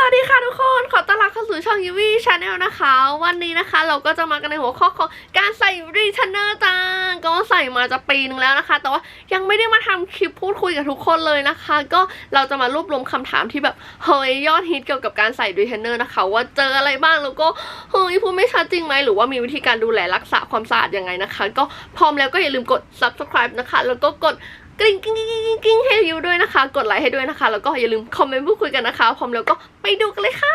สวัสดีค่ะทุกคน ขอต้อนรับเข้าสู่ช่องยูวี่ชาแนลนะคะ วันนี้นะคะเราก็จะมากันในหัวข้อของการใส่รีเทนเนอร์จ้าก็ใส่มาจะปีนึงแล้วนะคะ แต่ว่ายังไม่ได้มาทำคลิปพูดคุยกับทุกคนเลยนะคะ ก็เราจะมารวบรวมคำถามที่แบบเฮ้ยยอดฮิตเกี่ยวกับการใส่รีเทนเนอร์นะคะ ว่าเจออะไรบ้างแล้วก็เฮ้ยพูดไม่ชัดจริงไหมหรือว่ามีวิธีการดูแลรักษาความสะอาดยังไงนะคะ ก็พร้อมแล้วก็อย่าลืมกด subscribe นะคะ แล้วก็กด กริ๊งกริ๊งกริ๊งกริ๊งกริ๊งให้ยูด้วยนะคะ กดไลค์ให้ด้วยนะคะ แล้วก็อย่าลืมคอมเมนต์พูดคุยกันนะคะ พร้อมแล้วก็ไปดูกันเลยค่ะ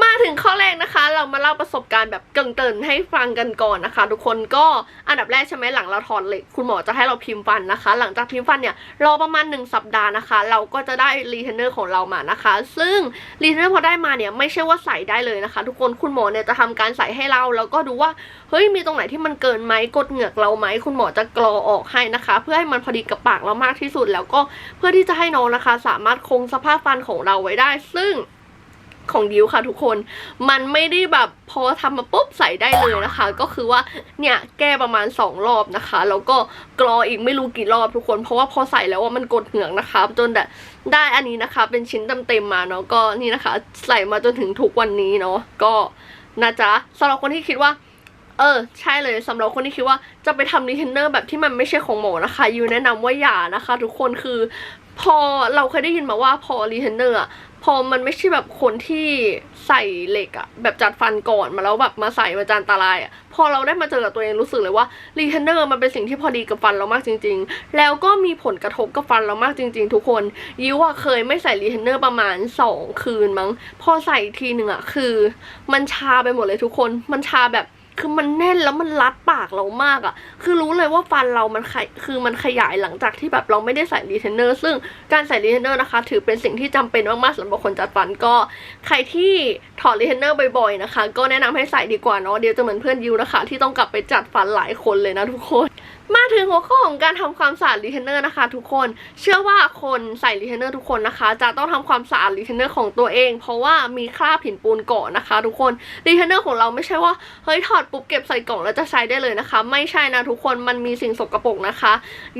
มาถึงข้อแรกนะคะ เรามาเล่าประสบการณ์แบบเกรินเตินให้ฟังกันก่อนนะคะ ทุกคนก็อันดับแรกใช่ไหมหลังเราถอดเหล็กคุณหมอจะให้เราพิมพ์ฟันนะคะ หลังจากพิมพ์ฟันเนี่ยรอประมาณ 1 สัปดาห์นะคะ เราก็จะได้รีเทนเนอร์ของเรามานะคะ ซึ่งรีเทนเนอร์พอได้มาเนี่ยไม่ใช่ว่าใส่ได้เลยนะคะ ทุกคนคุณหมอเนี่ยจะทำการใส่ให้เราแล้วก็ดูว่าเฮ้ยมีตรงไหนที่มันเกินไหมกดเหงือกเราไหมคุณหมอจะกรอออกให้นะคะ เพื่อให้มันพอดีกับปากเรามากที่สุดแล้วก็เพื่อที่จะให้น้องนะคะ สามารถคงสภาพฟันของเราไว้ได้ ซึ่ง ของดิวค่ะทุกคน มันไม่ได้แบบพอทำมาปุ๊บใส่ได้เลยนะคะ ก็คือว่าเนี่ยแก้ประมาณ 2 รอบนะคะ แล้วก็กรออีกไม่รู้กี่รอบทุกคน เพราะว่าพอใส่แล้วว่ามันกดเหงือกนะคะ จนแบบได้อันนี้นะคะ เป็นชิ้นเต็มๆมาเนาะก็นี่นะคะ ใส่มาจนถึงทุกวันนี้เนาะก็นะจ๊ะสำหรับคนที่คิดว่าเออใช่เลยสำหรับคนที่คิดว่าจะไปทำรีเทนเนอร์แบบที่มันไม่ใช่ของหมอนะคะยูแนะนำว่าอย่านะคะ ทุกคนคือพอเราเคยได้ยินมาว่าพอรีเทนเนอร์อะ พอมันไม่ใช่แบบคนที่ใส่เหล็กอะแบบจัดฟันก่อนมาแล้วแบบมาใส่มาจานตรายอะพอเราได้มาเจอกับตัวเองรู้สึกเลยว่ารีเทนเนอร์มันเป็นสิ่งที่พอดีกับฟันเรามากจริง ๆ แล้วก็มีผลกระทบกับฟันเรามากจริง ๆ ทุกคนยิวอะเคยไม่ใส่รีเทนเนอร์ประมาณสองคืนมั้ง พอใส่ทีหนึ่งอะคือ มันชาไปหมดเลยทุกคนมันชาแบบ คือมันแน่นแล้วมันรัดปากเรามากอะ่ะ คือรู้เลยว่าฟันเรามันขคือมันขยายหลังจากที่แบบเราไม่ได้ใส่รีเทนเนอร์ ซึ่งการใส่รีเทนเนอร์นะคะ ถือเป็นสิ่งที่จำเป็นมากๆสำหรับคนจัดฟันก็ ใครที่ถอดรีเทนเนอร์บ่อยๆนะคะ ก็แนะนำให้ใส่ดีกว่าเนาะ เดี๋ยวจะเหมือนเพื่อนยูนะคะ ที่ต้องกลับไปจัดฟันหลายคนเลยนะทุกคน มาถึงหัวข้อของการทำความสะอาดรีเทนเนอร์นะคะทุกคน เชื่อว่าคนใส่รีเทนเนอร์ทุกคนนะคะ จะต้องทำความสะอาดรีเทนเนอร์ของตัวเอง เพราะว่ามีคราบหินปูนเกาะนะคะ ทุกคนรีเทนเนอร์ของเราไม่ใช่ว่าเฮ้ยถอดปุ๊บเก็บใส่กล่องแล้วจะใช้ได้เลยนะคะ ไม่ใช่นะทุกคนมันมีสิ่งสกปรกนะคะ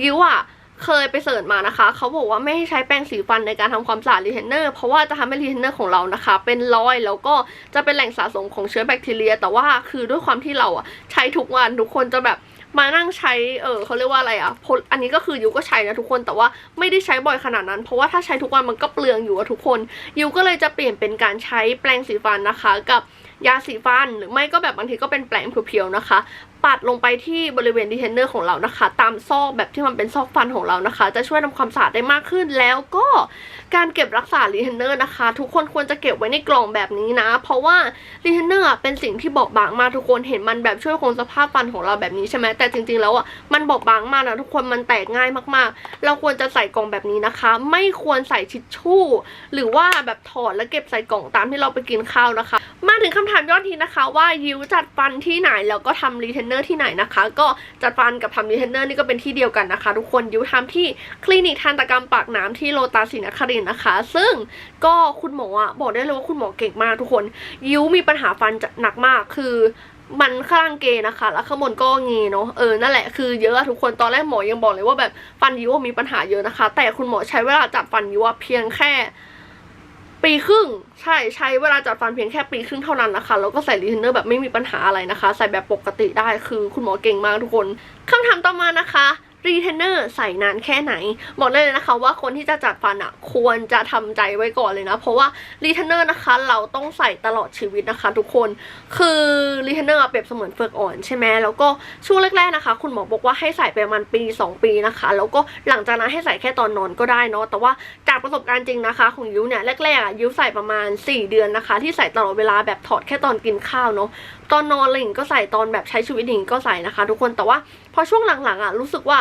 ยิวอะเคยไปเสิร์ชมานะคะ เขาบอกว่าไม่ให้ใช้แป้งสีฟันในการทำความสะอาดรีเทนเนอร์เพราะว่าจะทำให้รีเทนเนอร์ของเรานะคะ เป็นรอยแล้วก็จะเป็นแหล่งสะสมของเชื้อแบคทีเรีย แต่ว่าคือด้วยความที่เราอะใช้ทุกวันทุกคนจะแบบ มานั่งใช้ เออเขาเรียกว่าอะไรอะอันนี้ก็คือยูก็ใช้นะทุกคน แต่ว่าไม่ได้ใช้บ่อยขนาดนั้น เพราะว่าถ้าใช้ทุกวันมันก็เปลืองอยู่อะทุกคนยูก็เลยจะเปลี่ยนเป็นการใช้แปรงสีฟันนะคะ กับยาสีฟัน หรือไม่ก็แบบบางทีก็เป็นแปรงเพียวๆนะคะ ปัดลงไปที่บริเวณดีเทนเนอร์ของเรานะคะ ตามซอกแบบที่มันเป็นซอกฟันของเรานะคะ จะช่วยทำความสะอาดได้มากขึ้นแล้วก็การเก็บรักษารีเทนเนอร์นะคะ ทุกคนควรจะเก็บไว้ในกล่องแบบนี้นะ เพราะว่ารีเทนเนอร์เป็นสิ่งที่บอบบางมากทุกคนเห็นมันแบบช่วยคงสภาพฟันของเราแบบนี้ใช่ไหมแต่จริง ๆ แล้วอะมันบอบบางมากนะทุกคนมันแตกง่ายมากๆ เราควรจะใส่กล่องแบบนี้นะคะ ไม่ควรใส่ทิชชู่ หรือว่าแบบถอดแล้วเก็บใส่กล่องตามที่เราไปกินข้าวนะคะ มาถึงคำถามยอดฮิตนะคะ ว่ายิวจัดฟันที่ไหนแล้วก็ทำรีเทนเนอร์ที่ไหนนะคะ ก็จัดฟันกับทำรีเทนเนอร์นี่ก็เป็นที่เดียวกันนะคะ ทุกคนยิวทำที่คลินิกทันตกรรมปากน้ำที่โลตัสศรีนครินนะคะ ซึ่งก็คุณหมออะบอกได้เลยว่าคุณหมอเก่งมากทุกคน ยิวมีปัญหาฟันจะหนักมากคือมันข้างเกนะคะ แล้วข้างบนก็เงเนาะ เออ นั่นแหละ คือเยอะทุกคน ตอนแรกหมอยังบอกเลยว่าแบบฟันยิวมีปัญหาเยอะนะคะ แต่คุณหมอใช้เวลาจัดฟันยิวเพียงแค่ ปีครึ่ง ใช่ใช้เวลาจัดฟันเพียงแค่ปีครึ่งเท่านั้นนะคะแล้วก็ใส่รีเทนเนอร์แบบไม่มีปัญหาอะไรนะคะ ใส่แบบปกติได้คือคุณหมอเก่งมากทุกคนคำถามต่อมานะคะ รีเทนเนอร์ใส่นานแค่ไหน บอกได้เลยนะคะว่าคนที่จะจัดฟันอะควรจะทำใจไว้ก่อนเลยนะ เพราะว่ารีเทนเนอร์นะคะเราต้องใส่ตลอดชีวิตนะคะ ทุกคนคือรีเทนเนอร์เปรียบเสมือนเฟือกอ่อนใช่ไหมแล้วก็ช่วงแรกๆนะคะ คุณหมอบอกว่าให้ใส่ไปประมาณปี 2 ปีนะคะ แล้วก็หลังจากนั้นให้ใส่แค่ตอนนอนก็ได้เนาะแต่ว่าจากประสบการณ์จริงนะคะ ของยูเนี่ยแรกๆอะยูใส่ประมาณ 4 เดือนนะคะ ที่ใส่ตลอดเวลาแบบถอดแค่ตอนกินข้าวเนาะตอนนอนอะไรองก็ใส่ตอนแบบใช้ชีวิตอย่างก็ใส่นะคะ ทุกคนแต่ว่า พอช่วงหลังๆอะรู้สึกว่า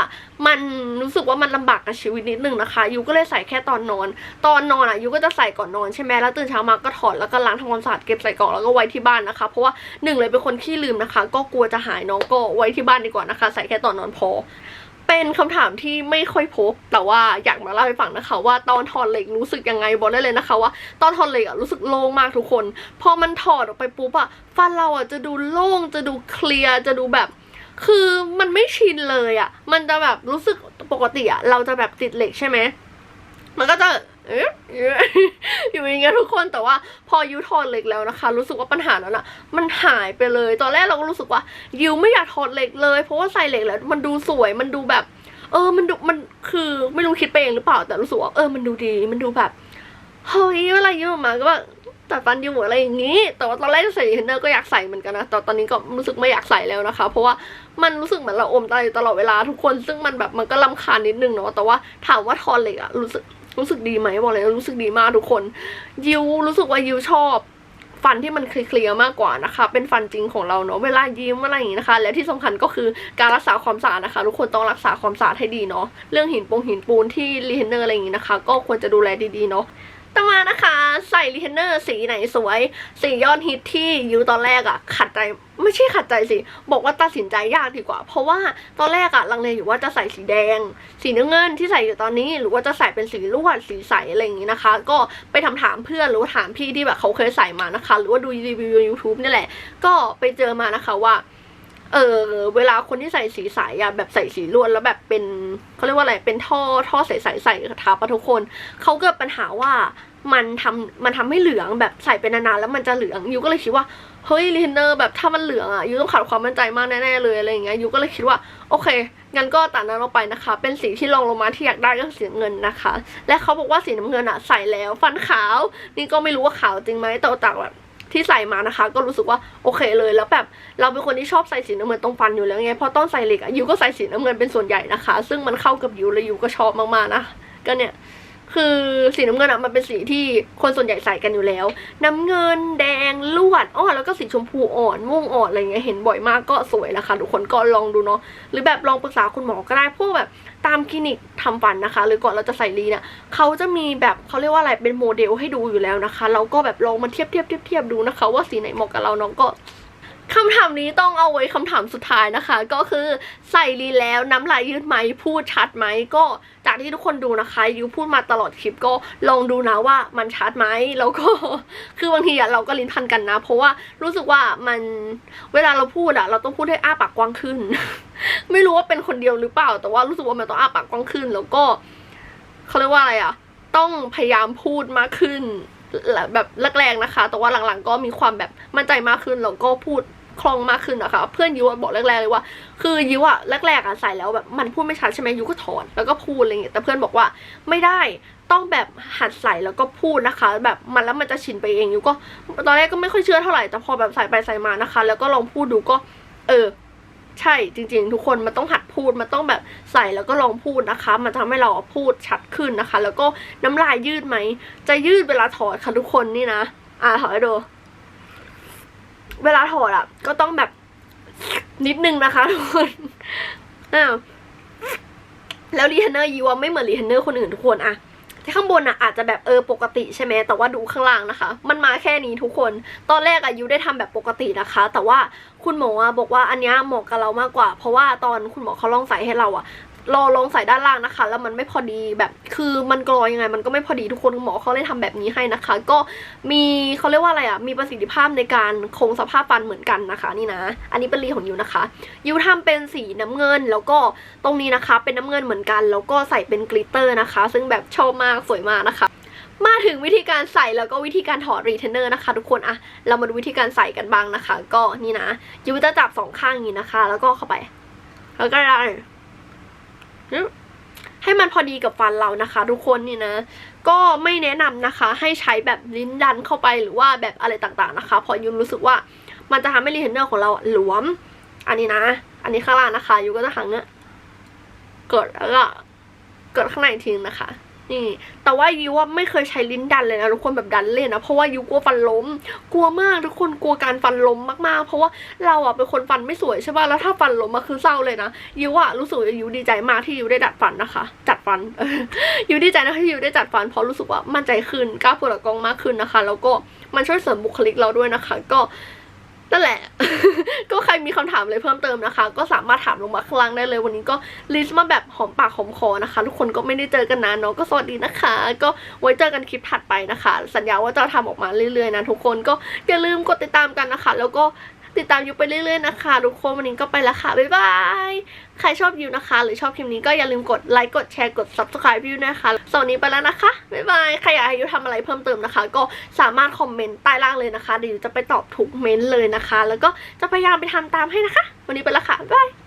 มันรู้สึกว่ามันลำบากกับชีวิตนิดนึงนะคะยูก็เลยใส่แค่ตอนนอน ตอนนอนอะยูก็จะใส่ก่อนนอนใช่ไหมแล้วตื่นเช้ามาก็ถอดแล้วก็ล้างทำความสะอาดเก็บใส่กล่องแล้วก็ไว้ที่บ้านนะคะ เพราะว่าหนึ่งเลยเป็นคนขี้ลืมนะคะ ก็กลัวจะหายน้องก็ไว้ที่บ้านดีกว่านะคะ ใส่แค่ตอนนอนพอเป็นคำถามที่ไม่ค่อยพบ แต่ว่าอยากมาเล่าให้ฟังนะคะ ว่าตอนถอดเหล็กรู้สึกยังไงบอกได้เลยนะคะว่าตอนถอดเหล็กอะรู้สึกโล่งมากทุกคน พอมันถอดออกไปปุ๊บอะฟันเราอะจะดูโล่งจะดูเคลียร์จะดูแบบ คือมันไม่ชินเลยอะมันจะแบบรู้สึกปกติอะเราจะแบบติดเหล็กใช่ไหม มันก็จะอยู่อย่างเงี้ยทุกคนแต่ว่าพอยูถอดเหล็กแล้วนะคะ รู้สึกว่าปัญหานั้นอะมันหายไปเลย ตอนแรกเราก็รู้สึกว่ายูไม่อยากถอดเหล็กเลย เพราะว่าใส่เหล็กแล้ว มันดูสวยมันดูแบบ เออมันดูมันคือไม่รู้คิดไปเองหรือเปล่าแต่รู้สึกว่าเออมันดูดีมันดูแบบเฮ้ยเวลายูออกมาก็แบบ ตัดฟันยูอะไรอย่างงี้ แต่ว่าตอนแรกใส่เทนเนอร์ก็อยากใส่เหมือนกันนะ แต่ตอนนี้ก็รู้สึกไม่อยากใส่แล้วนะคะ เพราะว่ามันรู้สึกเหมือนเราอมตาอยู่ตลอดเวลาทุกคน ซึ่งมันแบบมันก็ลำคาญนิดนึงเนาะ แต่ว่าถามว่าทอนเล็กอะรู้สึกรู้สึกดีไหมบอกเลยว่ารู้สึกดีมากทุกคน ยิวรู้สึกว่ายิวชอบฟันที่มันเคลียร์มากกว่านะคะ เป็นฟันจริงของเราเนาะ เวลายิ้มอะไรอย่างนี้นะคะ และที่สำคัญก็คือการรักษาความสะอาดนะคะ ทุกคนต้องรักษาความสะอาดให้ดีเนาะ เรื่องหินปงหินปูนที่รีเทนเนอร์อะไรอย่างนี้นะคะ ก็ควรจะดูแลดีๆเนาะ ต่อมานะคะใส่รีเทนเนอร์สีไหนสวย สียอดฮิตที่ยูตอนแรกอะขัดใจไม่ใช่ขัดใจสิ บอกว่าตัดสินใจยากดีกว่า เพราะว่าตอนแรกอะลังเลอยู่ว่าจะใส่สีแดง สีน้ำเงินที่ใส่อยู่ตอนนี้ หรือว่าจะใส่เป็นสีลวดสีใสอะไรอย่างนี้นะคะ ก็ไปถามถามเพื่อนหรือถามพี่ที่แบบเขาเคยใส่มานะคะ หรือว่าดูรีวิว YouTube นี่แหละ ก็ไปเจอมานะคะว่า เออเวลาคนที่ใส่สีใสอะแบบใส่สีลวดแล้วแบบเป็นเขาเรียกว่าอะไรเป็นท่อท่อใสๆใส่ทับอะทุกคนเขาเกิดปัญหาว่ามันทำมันทำให้เหลืองแบบใส่เป็นนานๆแล้วมันจะเหลืองยูก็เลยคิดว่าเฮ้ยรีเนเนอร์แบบถ้ามันเหลืองอะยูต้องขาดความมั่นใจมากแน่ๆเลยอะไรอย่างเงี้ยยูก็เลยคิดว่าโอเคงั้นก็ตัดนั้นออกไปนะคะ เป็นสีที่รองลงมาที่อยากได้ก็สีเงินนะคะ และเขาบอกว่าสีน้ำเงินอะใส่แล้วฟันขาว นี่ก็ไม่รู้ว่าขาวจริงไหมแต่จากแบบ ที่ใส่มานะคะ ก็รู้สึกว่าโอเคเลยแล้วแบบเราเป็นคนที่ชอบใส่สีน้ำเงินตรงฟันอยู่แล้วไงเพราะตอนใส่เหล็กอะยูก็ใส่สีน้ำเงินเป็นส่วนใหญ่นะคะ ซึ่งมันเข้ากับยูเลยยูก็ชอบมากๆนะก็เนี่ย คือสีน้ำเงินอะมันเป็นสีที่คนส่วนใหญ่ใส่กันอยู่แล้ว น้ำเงินแดงลวดอ้อแล้วก็สีชมพูอ่อนม่วงอ่อนอะไรเงี้ยเห็นบ่อยมากก็สวยนะคะทุกคนก็ลองดูเนาะหรือแบบลองปรึกษาคุณหมอก็ได้พวกแบบตามคลินิกทำฟันนะคะ หรือก่อนเราจะใส่รีเนี่ยเขาจะมีแบบเขาเรียกว่าอะไรเป็นโมเดลให้ดูอยู่แล้วนะคะ เราก็แบบลองมาเทียบเทียบเทียบเทียบดูนะคะ ว่าสีไหนเหมาะกับเราน้องก็ คำถามนี้ต้องเอาไว้คำถามสุดท้ายนะคะ ก็คือใส่ลีแล้วน้ำลายยืดไหมพูดชัดไหมก็จากที่ทุกคนดูนะคะยูพูดมาตลอดคลิปก็ลองดูนะว่ามันชัดไหมแล้วก็คือบางทีอะเราก็ลิ้นพันกันนะ เพราะว่ารู้สึกว่ามันเวลาเราพูดอะเราต้องพูดให้อ้าปากกว้างขึ้น ไม่รู้ว่าเป็นคนเดียวหรือเปล่า แต่ว่ารู้สึกว่ามันต้องอ้าปากกว้างขึ้น แล้วก็เขาเรียกว่าอะไรอะต้องพยายามพูดมากขึ้นแบบแรกๆนะคะ แต่ว่าหลังๆก็มีความแบบมั่นใจมากขึ้นแล้วก็พูด คล่องมากขึ้นนะคะ เพื่อนยูอะบอกแรกๆเลยว่า คือยูอะแรกๆอะใส่แล้วแบบมันพูดไม่ชัดใช่ไหมยูก็ถอนแล้วก็พูดอะไรอย่างเงี้ยแต่เพื่อนบอกว่าไม่ได้ต้องแบบหัดใส่แล้วก็พูดนะคะ แบบมันแล้วมันจะชินไปเองยูก็ตอนแรกก็ไม่ค่อยเชื่อเท่าไหร่แต่พอแบบใส่ไปใส่มานะคะ แล้วก็ลองพูดดูก็ เออใช่จริง ๆ ทุกคนมันต้องหัดพูดมันต้องแบบใส่แล้วก็ลองพูดนะคะ มันทำให้เราพูดชัดขึ้นนะคะ แล้วก็น้ำลายยืดไหม จะยืดเวลาถอดค่ะทุกคนนี่นะ อ่าถอดให้ดู เวลาถอดอะ ก็ต้องแบบนิดนึงนะคะทุกคนอ้าวแล้วรีเทนเนอร์ยูว่าไม่เหมือนรีเทนเนอร์คนอื่นทุกคนอะที่ข้างบนอะอาจจะแบบเออปกติใช่ไหมแต่ว่าดูข้างล่างนะคะ มันมาแค่นี้ทุกคน ตอนแรกอะยูได้ทำแบบปกตินะคะ แต่ว่าคุณหมออะบอกว่าอันนี้เหมาะกับเรามากกว่า เพราะว่าตอนคุณหมอเขาลองใส่ให้เราอะ รอลองใส่ด้านล่างนะคะ แล้วมันไม่พอดีแบบคือมันกรอยยังไง มันก็ไม่พอดีทุกคนหมอเขาเลยทำแบบนี้ให้นะคะ ก็มีเขาเรียกว่าอะไรอะมีประสิทธิภาพในการคงสภาพฟันเหมือนกันนะคะ นี่นะ อันนี้เป็นรีของยูนะคะยูทำเป็นสีน้ำเงิน แล้วก็ตรงนี้นะคะ เป็นน้ำเงินเหมือนกัน แล้วก็ใส่เป็นกลิตเตอร์นะคะ ซึ่งแบบชอบมากสวยมากนะคะมาถึงวิธีการใส่แล้วก็วิธีการถอดรีเทนเนอร์นะคะ ทุกคนอะเรามาดูวิธีการใส่กันบ้างนะคะ ก็นี่นะยูจะจับสองข้างอย่างนี้นะคะ แล้วก็เข้าไป แล้วก็ได้ ให้มันพอดีกับฟันเรานะคะ ทุกคนนี่นะ ก็ไม่แนะนำนะคะ ให้ใช้แบบลิ้นดันเข้าไปหรือว่าแบบอะไรต่างๆนะคะเพราะยูรู้สึกว่ามันจะทำให้รีเทนเนอร์ของเราหลวม อันนี้นะ อันนี้ข้างล่างนะคะยูก็จะหังเนี่ยกดแล้วก็กดข้างในทิ้งนะคะ นี่ แต่ว่ายูว่าไม่เคยใช้ลิ้นดันเลยนะทุกคนแบบดันเล่นนะเพราะว่ายูกลัวฟันล้ม กลัวมากทุกคนกลัวการฟันล้มมากๆ เพราะว่าเราอะเป็นคนฟันไม่สวยใช่ป่ะแล้วถ้าฟันล้มมาคือเศร้าเลยนะยูอะรู้สึกยูดีใจมากที่ยูได้ดัดฟันนะคะ จัดฟันยูดีใจนะคะที่ยูได้จัดฟันเพราะรู้สึกว่ามั่นใจขึ้นกล้าพูดกับกล้องมากขึ้นนะคะ แล้วก็มันช่วยเสริมบุคลิกเราด้วยนะคะ ก็ นั่นแหละ ก็ใครมีคำถามอะไรเพิ่มเติมนะคะ ก็สามารถถามลงมาข้างล่างได้เลย วันนี้ก็ลิสต์มาแบบหอมปากหอมคอนะคะ ทุกคนก็ไม่ได้เจอกันนานเนาะก็สวัสดีนะคะ ก็ไว้เจอกันคลิปถัดไปนะคะ สัญญาว่าจะทำออกมาเรื่อยๆนะทุกคนก็อย่าลืมกดติดตามกันนะคะ แล้วก็ ติดตามยูไปเรื่อยๆนะคะทุกคนวันนี้ก็ไปและค่ะ บ๊ายบาย ใครชอบยูนะคะ หรือชอบคลิปนี้ก็อย่าลืมกดไลค์กดแชร์กด subscribe ยูนะคะสวันนี้ไปแล้วนะคะ บ๊ายบาย ใครอยากให้ยูทำอะไรเพิ่มเติมนะคะ ก็สามารถคอมเมนต์ใต้ล่างเลยนะคะเดี๋ยวยูจะไปตอบทุกเมนต์เลยนะคะ แล้วก็จะพยายามไปทำตามให้นะคะ วันนี้ไปแล้วค่ะบ๊ายบาย